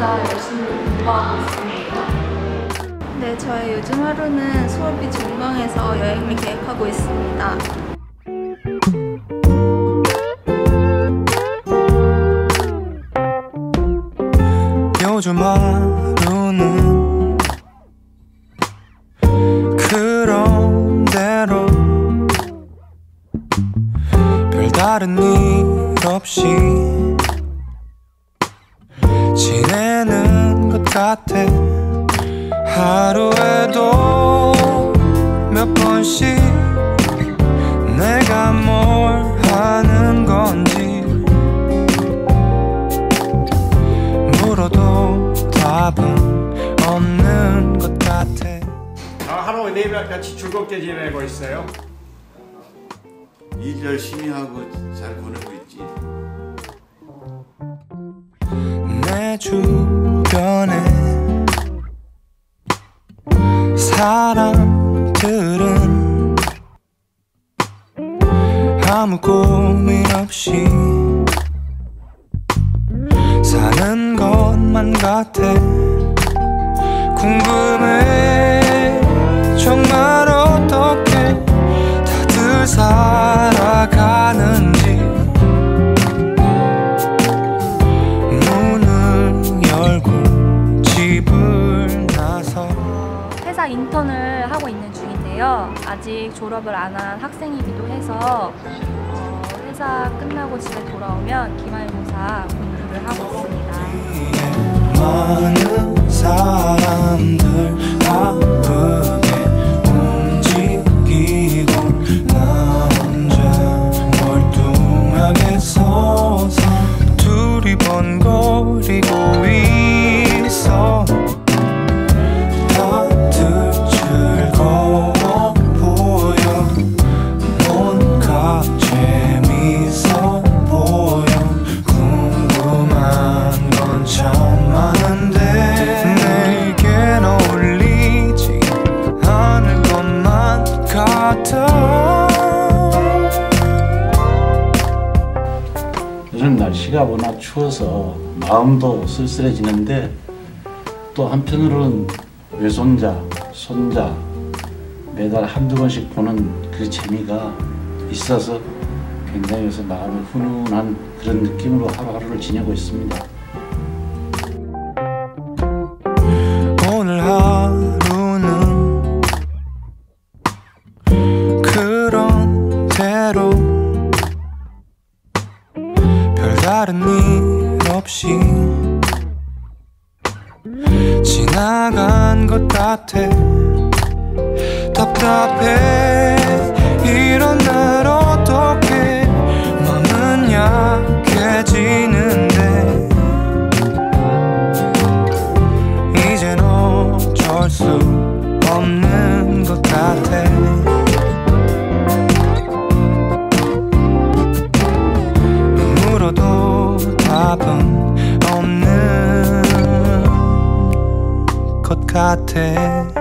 공부하고 있습니다. 네, 저의 요즘 하루는 수업이 중강해서 여행을 계획하고 있습니다. 요즘 하루는 그런 대로 별다른 일 없이 같아 하루에도 몇 번씩 내가 뭘 하는 건지 물어도 답은 없는 것 같아 아, 하루 네명 같이 즐겁게 지내고 있어요. 일 열심히 하고 잘 보내고 있지. 내 주변 사람들은 아무 고민 없이 사는 것만 같아. 궁금해. 정말 어떻게 다들 살아가 회사 인턴을 하고 있는 중인데요. 아직 졸업을 안 한 학생이기도 해서 어, 회사 끝나고 집에 돌아오면 기말고사 공부를 하고 있습니다. 요즘 날씨가 워낙 추워서 마음도 쓸쓸해지는데 또 한편으로는 외손자, 손자 매달 한두 번씩 보는 그 재미가 있어서 굉장히 요새 마음이 훈훈한 그런 느낌으로 하루하루를 지내고 있습니다. 다른 일 없이 지나간 것 같아. 답답해 것 같아